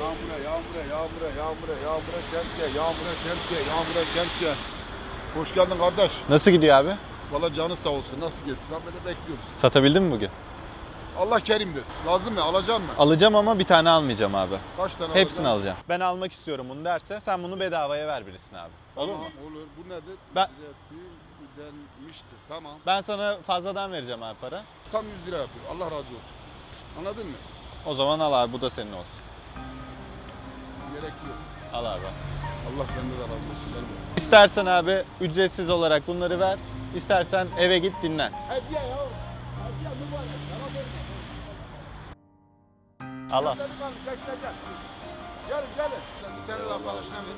Yağmura, yağmura, yağmura, yağmura, yağmura şemsiye, yağmura şemsiye, yağmura şemsiye. Hoş geldin kardeş. Nasıl gidiyor abi? Valla canı sağ olsun. Nasıl geçsin? Abi de bekliyoruz. Satabildin mi bugün? Allah kerimdir. Lazım mı? Alacaksın mı? Alacağım ama bir tane almayacağım abi. Kaç tane Hepsini alacaksın? alacağım. Ben almak istiyorum bunu derse sen bunu bedavaya ver birisine abi. Olur mu? Olur. Bu nedir? Ben- Ücreti ödenmiştir. Tamam. Ben sana fazladan vereceğim abi para. Tam 100 lira yapıyor. Allah razı olsun. Anladın mı? O zaman al abi bu da senin olsun. Gerek yok. Al abi. Allah sende de razı olsun. Oğlum. İstersen abi ücretsiz olarak bunları ver. İstersen eve git dinlen. Hediye ya. Hediye mübarek. Sana verdim. Al al. Gel, gel, gel, gel. Gel, gel. Sen bir tane arkadaşına ver.